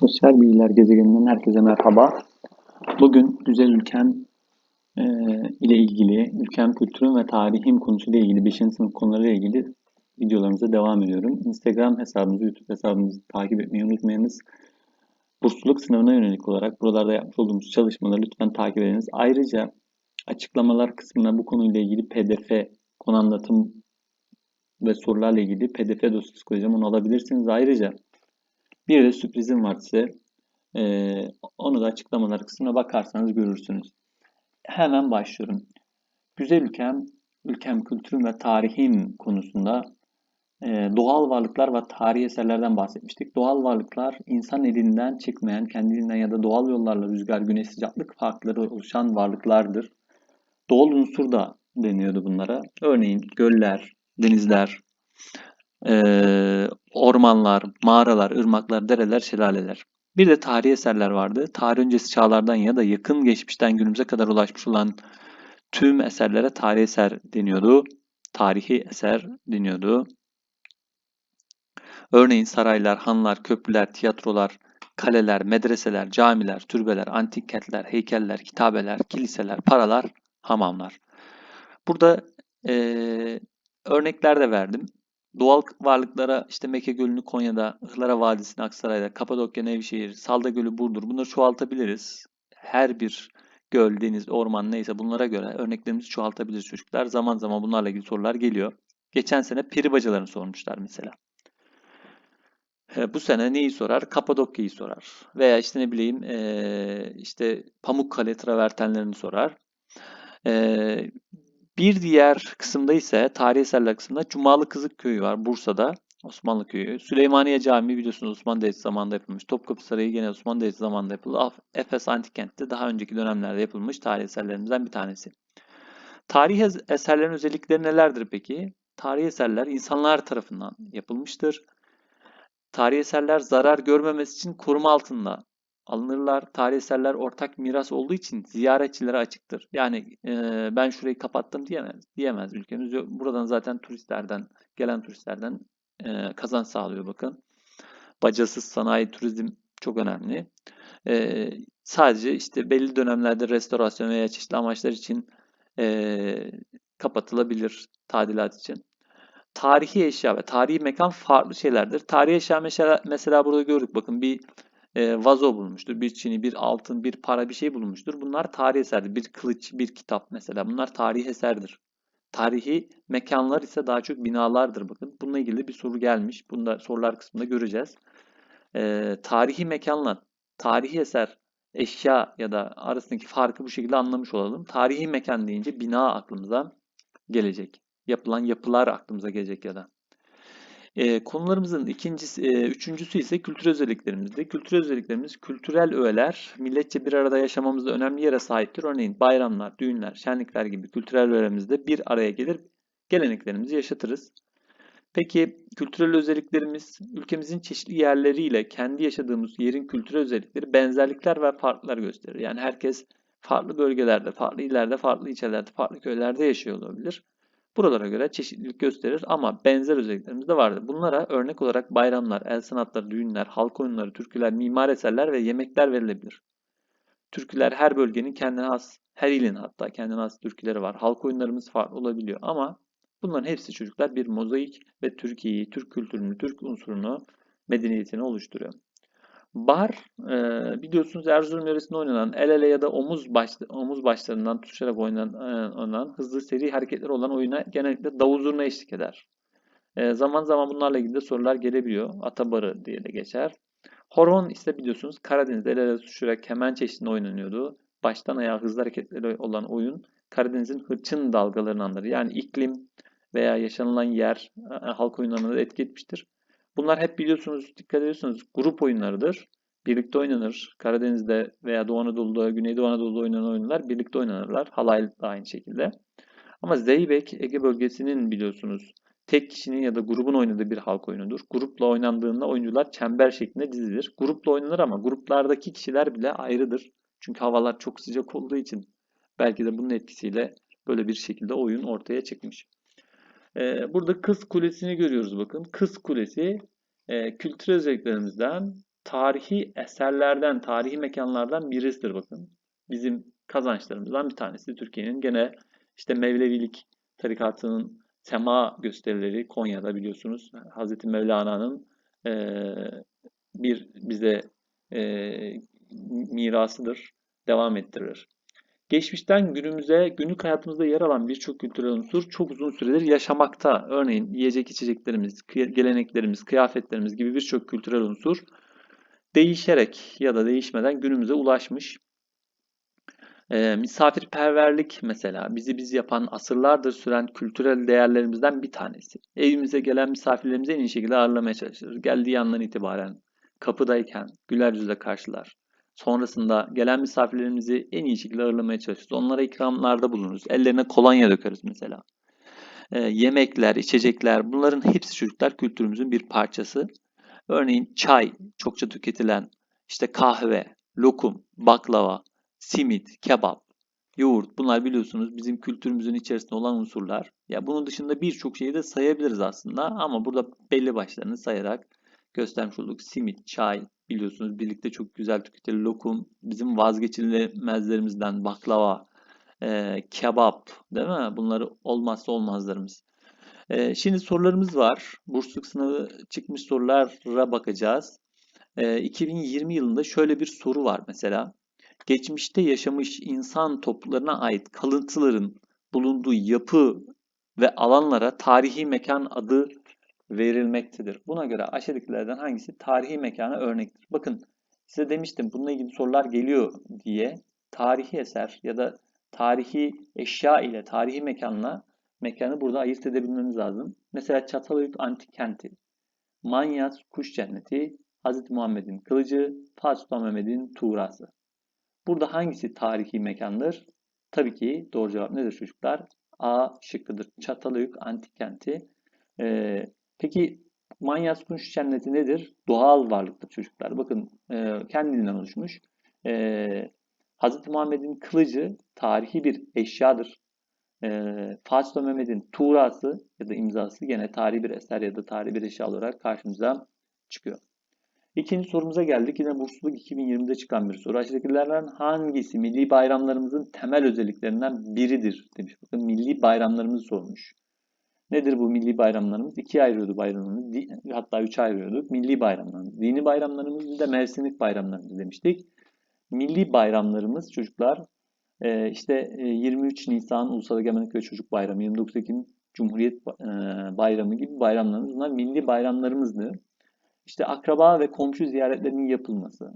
Sosyal Bilgiler gezegeninden herkese merhaba. Bugün güzel ülkem e, ile ilgili, ülkem kültürüm ve tarihim konusuyla ilgili 5. sınıf konularıyla ilgili videolarımıza devam ediyorum. Instagram hesabımızı, YouTube hesabımızı takip etmeyi unutmayınız. Bursluluk sınavına yönelik olarak buralarda yapmış olduğumuz çalışmaları lütfen takip ediniz. Ayrıca açıklamalar kısmına bu konuyla ilgili PDF, konu anlatım ve sorularla ilgili PDF dosyası koyacağım. Onu alabilirsiniz. Ayrıca bir de sürprizim var size. Ee, onu da açıklamalar kısmına bakarsanız görürsünüz. Hemen başlıyorum. Güzel ülkem, ülkem kültürüm ve tarihim konusunda e, doğal varlıklar ve tarihi eserlerden bahsetmiştik. Doğal varlıklar insan elinden çıkmayan, kendiliğinden ya da doğal yollarla rüzgar, güneş, sıcaklık farkları oluşan varlıklardır. Doğal unsur da deniyordu bunlara. Örneğin göller, denizler, e, ormanlar, mağaralar, ırmaklar, dereler, şelaleler. Bir de tarihi eserler vardı. Tarih öncesi çağlardan ya da yakın geçmişten günümüze kadar ulaşmış olan tüm eserlere tarihi eser deniyordu. Tarihi eser deniyordu. Örneğin saraylar, hanlar, köprüler, tiyatrolar, kaleler, medreseler, camiler, türbeler, antik kentler, heykeller, kitabeler, kiliseler, paralar, hamamlar. Burada e, örnekler de verdim. Doğal varlıklara işte Mekke Gölü'nü Konya'da, Ihlara Vadisi'ni Aksaray'da, Kapadokya Nevşehir, Salda Gölü Burdur bunları çoğaltabiliriz. Her bir göl, deniz, orman neyse bunlara göre örneklerimizi çoğaltabiliriz çocuklar. Zaman zaman bunlarla ilgili sorular geliyor. Geçen sene peri bacalarını sormuşlar mesela. Bu sene neyi sorar? Kapadokya'yı sorar. Veya işte ne bileyim işte Pamukkale travertenlerini sorar. Bir diğer kısımda ise tarihi eserler kısmında Cumalı Kızık Köyü var Bursa'da. Osmanlı Köyü. Süleymaniye Camii biliyorsunuz Osmanlı Devleti zamanında yapılmış. Topkapı Sarayı gene Osmanlı Devleti zamanında yapıldı. Efes Antik Kent'te daha önceki dönemlerde yapılmış tarihi eserlerimizden bir tanesi. Tarihi eserlerin özellikleri nelerdir peki? Tarihi eserler insanlar tarafından yapılmıştır. Tarihi eserler zarar görmemesi için koruma altında alınırlar. Tarih eserler ortak miras olduğu için ziyaretçilere açıktır. Yani e, ben şurayı kapattım diyemez. Diyemez ülkemiz. Buradan zaten turistlerden, gelen turistlerden e, kazanç sağlıyor bakın. Bacasız sanayi, turizm çok önemli. E, sadece işte belli dönemlerde restorasyon veya çeşitli amaçlar için e, kapatılabilir tadilat için. Tarihi eşya ve tarihi mekan farklı şeylerdir. Tarihi eşya mesela, mesela burada gördük bakın bir e, vazo bulmuştur. Bir çini, bir altın, bir para bir şey bulmuştur. Bunlar tarihi eserdir. Bir kılıç, bir kitap mesela. Bunlar tarihi eserdir. Tarihi mekanlar ise daha çok binalardır bakın. Bununla ilgili bir soru gelmiş. Bunu da sorular kısmında göreceğiz. E, tarihi mekanla tarihi eser, eşya ya da arasındaki farkı bu şekilde anlamış olalım. Tarihi mekan deyince bina aklımıza gelecek. Yapılan yapılar aklımıza gelecek ya da. E, konularımızın ikincisi, e, üçüncüsü ise kültür özelliklerimizde. Kültür özelliklerimiz kültürel öğeler milletçe bir arada yaşamamızda önemli yere sahiptir. Örneğin bayramlar, düğünler, şenlikler gibi kültürel öğelerimizde bir araya gelir geleneklerimizi yaşatırız. Peki kültürel özelliklerimiz ülkemizin çeşitli yerleriyle kendi yaşadığımız yerin kültürel özellikleri benzerlikler ve farklar gösterir. Yani herkes farklı bölgelerde, farklı illerde, farklı ilçelerde, farklı köylerde yaşıyor olabilir. Buralara göre çeşitlilik gösterir ama benzer özelliklerimiz de vardır. Bunlara örnek olarak bayramlar, el sanatları, düğünler, halk oyunları, türküler, mimar eserler ve yemekler verilebilir. Türküler her bölgenin kendine has, her ilin hatta kendine has türküleri var. Halk oyunlarımız farklı olabiliyor ama bunların hepsi çocuklar bir mozaik ve Türkiye'yi, Türk kültürünü, Türk unsurunu, medeniyetini oluşturuyor. Bar e, biliyorsunuz Erzurum yöresinde oynanan el ele ya da omuz baş, omuz başlarından tutuşarak oynanan, e, oynanan hızlı seri hareketleri olan oyuna genellikle davul zurna eşlik eder. E, zaman zaman bunlarla ilgili de sorular gelebiliyor. Atabarı diye de geçer. Horon ise biliyorsunuz Karadeniz'de el ele tutuşarak kemen çeşidinde oynanıyordu. Baştan ayağa hızlı hareketleri olan oyun Karadeniz'in hırçın dalgalarını anlar. Yani iklim veya yaşanılan yer e, halk oyunlarına da etki etmiştir. Bunlar hep biliyorsunuz, dikkat ediyorsunuz grup oyunlarıdır. Birlikte oynanır. Karadeniz'de veya Doğu Anadolu'da, Güneydoğu Anadolu'da oynanan oyunlar birlikte oynanırlar. Halay da aynı şekilde. Ama Zeybek Ege bölgesinin biliyorsunuz tek kişinin ya da grubun oynadığı bir halk oyunudur. Grupla oynandığında oyuncular çember şeklinde dizilir. Grupla oynanır ama gruplardaki kişiler bile ayrıdır. Çünkü havalar çok sıcak olduğu için belki de bunun etkisiyle böyle bir şekilde oyun ortaya çıkmış. Ee, burada Kız Kulesi'ni görüyoruz bakın. Kız Kulesi e, kültür özelliklerimizden tarihi eserlerden, tarihi mekanlardan birisidir bakın. Bizim kazançlarımızdan bir tanesi. Türkiye'nin gene işte Mevlevilik tarikatının sema gösterileri Konya'da biliyorsunuz. Hazreti Mevlana'nın eee, bir bize eee, mirasıdır. Devam ettirir. Geçmişten günümüze, günlük hayatımızda yer alan birçok kültürel unsur çok uzun süredir yaşamakta. Örneğin yiyecek içeceklerimiz, geleneklerimiz, kıyafetlerimiz gibi birçok kültürel unsur değişerek ya da değişmeden günümüze ulaşmış. Ee, misafirperverlik mesela bizi biz yapan asırlardır süren kültürel değerlerimizden bir tanesi. Evimize gelen misafirlerimizi en iyi şekilde ağırlamaya çalışırız. Geldiği andan itibaren kapıdayken güler yüzle karşılar. Sonrasında gelen misafirlerimizi en iyi şekilde ağırlamaya çalışırız. Onlara ikramlarda bulunuruz. Ellerine kolonya dökeriz mesela. Ee, yemekler, içecekler bunların hepsi çocuklar kültürümüzün bir parçası. Örneğin çay çokça tüketilen, işte kahve, lokum, baklava, simit, kebap, yoğurt bunlar biliyorsunuz bizim kültürümüzün içerisinde olan unsurlar. Ya bunun dışında birçok şeyi de sayabiliriz aslında ama burada belli başlarını sayarak göstermiş olduk. Simit, çay biliyorsunuz birlikte çok güzel tüketilir. Lokum bizim vazgeçilmezlerimizden baklava, e, kebap değil mi? Bunları olmazsa olmazlarımız. E, şimdi sorularımız var. Bursluluk sınavı çıkmış sorulara bakacağız. E, 2020 yılında şöyle bir soru var mesela. Geçmişte yaşamış insan topluluklarına ait kalıntıların bulunduğu yapı ve alanlara tarihi mekan adı verilmektedir. Buna göre aşağıdakilerden hangisi tarihi mekana örnektir? Bakın size demiştim bununla ilgili sorular geliyor diye tarihi eser ya da tarihi eşya ile tarihi mekanla mekanı burada ayırt edebilmemiz lazım. Mesela Çatalhöyük Antik Kenti, Manyas Kuş Cenneti, Hz. Muhammed'in kılıcı, Fatih Sultan Mehmet'in tuğrası. Burada hangisi tarihi mekandır? Tabii ki doğru cevap nedir çocuklar? A şıkkıdır. Çatalhöyük Antik Kenti. Ee, peki Manyas Kuş Cenneti nedir? Doğal varlıktır çocuklar. Bakın e, kendinden oluşmuş. E, Hz. Muhammed'in kılıcı tarihi bir eşyadır. E, Fatih Mehmet'in tuğrası ya da imzası gene tarihi bir eser ya da tarihi bir eşya olarak karşımıza çıkıyor. İkinci sorumuza geldik. Yine bursluluk 2020'de çıkan bir soru. Aşağıdakilerden hangisi milli bayramlarımızın temel özelliklerinden biridir demiş. Bakın milli bayramlarımızı sormuş. Nedir bu milli bayramlarımız? İkiye ayırıyordu bayramlarımız. Hatta üçe ayırıyorduk. Milli bayramlarımız. Dini bayramlarımız bir de mevsimlik bayramlarımız demiştik. Milli bayramlarımız çocuklar e, işte 23 Nisan Ulusal Egemenlik ve Çocuk Bayramı, 29 Ekim Cumhuriyet e, Bayramı gibi bayramlarımız. Bunlar milli bayramlarımızdı. İşte akraba ve komşu ziyaretlerinin yapılması,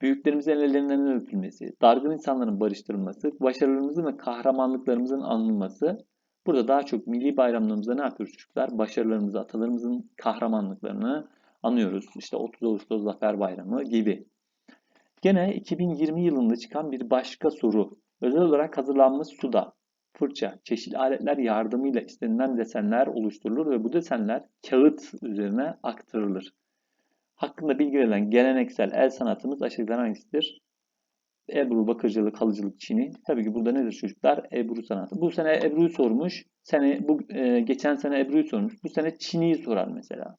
büyüklerimizin ellerinden öpülmesi, dargın insanların barıştırılması, başarılarımızın ve kahramanlıklarımızın anılması. Burada daha çok milli bayramlarımızda ne yapıyoruz çocuklar? Başarılarımızı, atalarımızın kahramanlıklarını anıyoruz. İşte 30 Ağustos Zafer Bayramı gibi. Gene 2020 yılında çıkan bir başka soru. Özel olarak hazırlanmış suda, fırça, çeşitli aletler yardımıyla istenilen desenler oluşturulur ve bu desenler kağıt üzerine aktarılır. Hakkında bilgi verilen geleneksel el sanatımız aşağıdakilerden hangisidir? Ebru, bakırcılık, halıcılık, çini. Tabii ki burada nedir çocuklar? Ebru sanatı. Bu sene Ebru'yu sormuş. Sene, bu, e, geçen sene Ebru'yu sormuş. Bu sene Çini'yi sorar mesela.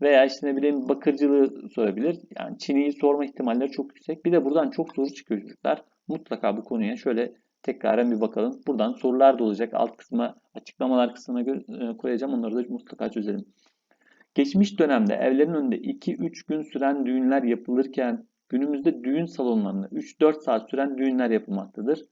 Veya işte ne bileyim bakırcılığı sorabilir. Yani Çini'yi sorma ihtimalleri çok yüksek. Bir de buradan çok soru çıkıyor çocuklar. Mutlaka bu konuya şöyle tekraren bir bakalım. Buradan sorular da olacak. Alt kısma, açıklamalar kısmına e, koyacağım. Onları da mutlaka çözelim. Geçmiş dönemde evlerin önünde 2-3 gün süren düğünler yapılırken günümüzde düğün salonlarında 3-4 saat süren düğünler yapılmaktadır.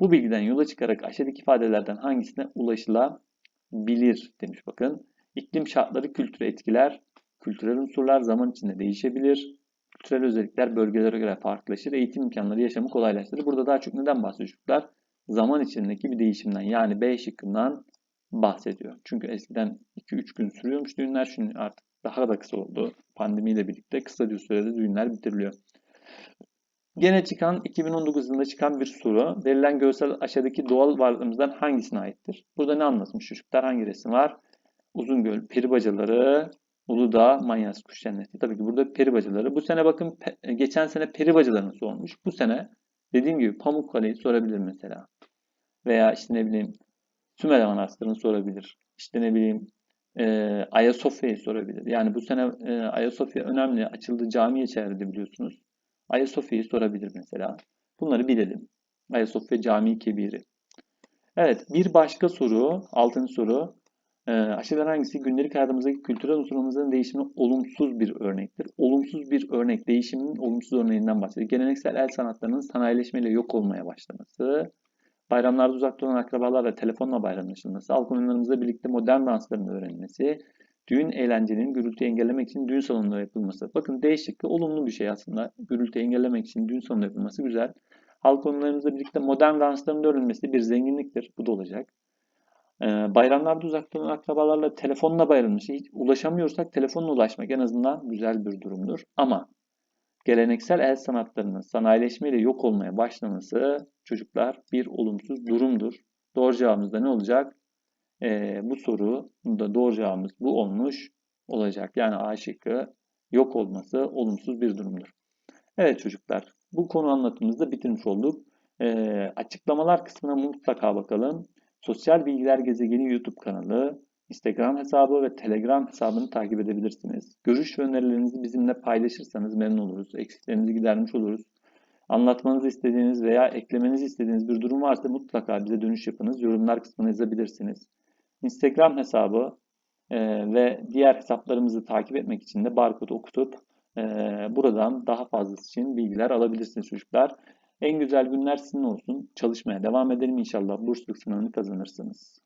Bu bilgiden yola çıkarak aşağıdaki ifadelerden hangisine ulaşılabilir demiş bakın. İklim şartları kültüre etkiler. Kültürel unsurlar zaman içinde değişebilir. Kültürel özellikler bölgelere göre farklılaşır. Eğitim imkanları yaşamı kolaylaştırır. Burada daha çok neden bahsediyorlar? Zaman içindeki bir değişimden yani B şıkkından bahsediyor. Çünkü eskiden 2-3 gün sürüyormuş düğünler. Şimdi artık daha da kısa oldu. Pandemiyle birlikte kısa bir sürede düğünler bitiriliyor. Gene çıkan 2019 yılında çıkan bir soru. Verilen görsel aşağıdaki doğal varlığımızdan hangisine aittir? Burada ne anlatmış çocuklar? Hangi resim var? Uzungöl, peri bacaları, Uludağ, Manyas Kuş Cenneti. Tabii ki burada peri bacaları. Bu sene bakın geçen sene peri bacalarını sormuş. Bu sene dediğim gibi Pamukkale'yi sorabilir mesela. Veya işte ne bileyim Sümer Manastırı'nı sorabilir. İşte ne bileyim e, Ayasofya'yı sorabilir. Yani bu sene e, Ayasofya önemli. Açıldı camiye çevirdi biliyorsunuz. Ayasofya'yı sorabilir mesela. Bunları bilelim. Ayasofya Camii Kebiri. Evet, bir başka soru, altıncı soru. E, aşağıdan hangisi gündelik hayatımızdaki kültürel unsurlarımızın değişimine olumsuz bir örnektir? Olumsuz bir örnek, değişimin olumsuz örneğinden bahsediyor. Geleneksel el sanatlarının sanayileşmeyle yok olmaya başlaması, bayramlarda uzakta olan akrabalarla telefonla bayramlaşılması, halk oyunlarımızla birlikte modern dansların öğrenilmesi, düğün eğlencenin gürültü engellemek için düğün salonunda yapılması. Bakın değişik ve olumlu bir şey aslında. Gürültü engellemek için düğün salonunda yapılması güzel. Halk oyunlarımızla birlikte modern dansların da öğrenilmesi bir zenginliktir. Bu da olacak. Ee, bayramlarda uzakta olan akrabalarla telefonla bayramlaşması. Hiç ulaşamıyorsak telefonla ulaşmak en azından güzel bir durumdur. Ama geleneksel el sanatlarının sanayileşmeyle yok olmaya başlaması çocuklar bir olumsuz durumdur. Doğru cevabımız da ne olacak? Ee, bu soru da doğru cevabımız bu olmuş olacak. Yani A şıkkı yok olması olumsuz bir durumdur. Evet çocuklar bu konu anlatımımızda bitirmiş olduk. Ee, açıklamalar kısmına mutlaka bakalım. Sosyal Bilgiler Gezegeni YouTube kanalı, Instagram hesabı ve Telegram hesabını takip edebilirsiniz. Görüş ve önerilerinizi bizimle paylaşırsanız memnun oluruz. Eksiklerinizi gidermiş oluruz. Anlatmanızı istediğiniz veya eklemenizi istediğiniz bir durum varsa mutlaka bize dönüş yapınız. Yorumlar kısmına yazabilirsiniz. Instagram hesabı e, ve diğer hesaplarımızı takip etmek için de barkodu okutup e, buradan daha fazlası için bilgiler alabilirsiniz çocuklar. En güzel günler sizin olsun. Çalışmaya devam edelim inşallah. Bursluluk sınavını kazanırsınız.